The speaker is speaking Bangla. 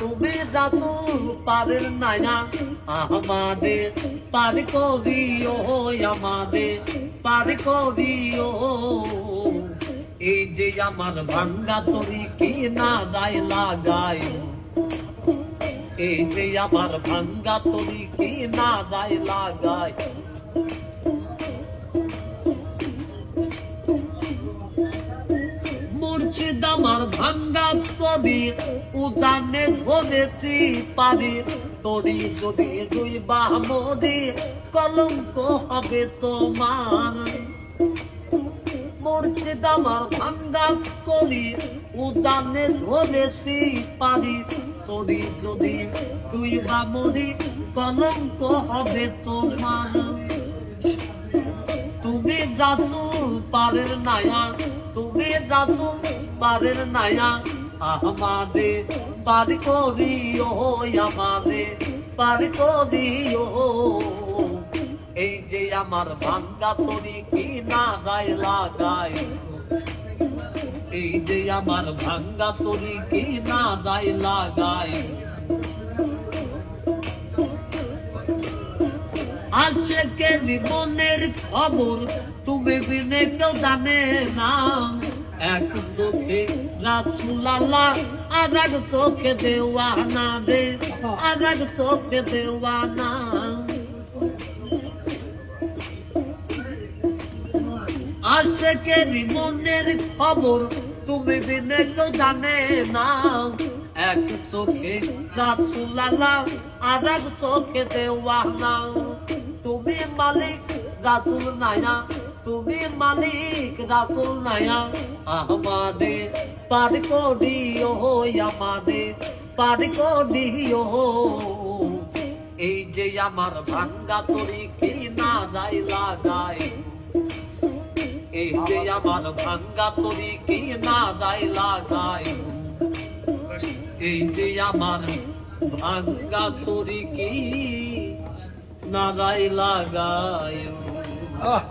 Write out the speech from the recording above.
তুমি যাচু পারের নায়া আমাদের পার করিও, আমাদের পার করিও। এই যে আমার ভাঙ্গা তরি কি না দায় লাগাই এই যে আমার ভাঙ্গা তরি কি না দায় লাগাই মুর্শিদ আমার ভাঙ্গা তরি উদানে ধরেছি পারি। তরি যদি দুই বামদি কলঙ্ক হবে তোমার। মুর্শিদ আমার ভাঙ্গা তরি উদানে ধরেছি পারি। তরি যদি দুই বামদি কলঙ্ক হবে তোমার। তুমি যাচু পারের নায়া, তুমি যাচু পারের নায়া আমাদে পার করিও আমাদে পার করিও। এই যে আমার ভাঙ্গা তরি কি না গায় লাগাই এই যে আমার ভাঙ্গা তরি কি না গায় লাগাই আশেকে জীবনের খবর, তুমি বিনে কেউ জানে না। এক চোখে রাসুলালা আর এক চোখে দেওয়ানা রে আর এক চোখে দেওয়ানা। আশেকের মনের খবর তুমি বিনে কেউ জানে না। এক চোখে রাসুলাল্লা আর এক চোখে দেওয়ানা। তুমি মালিক, রাসুল নায়া। তুমি মালিক, রাসুল নায়া। আমাদের পার করিও আমাদের পার করিও এই যে আমার ভাঙ্গা তরি কি না যায় লাগাই। আমার ভাঙ্গা তরি কি না দায় লাগাই এই যে আমার ভাঙ্গা তরি কি নারাই লাগায়? আহ!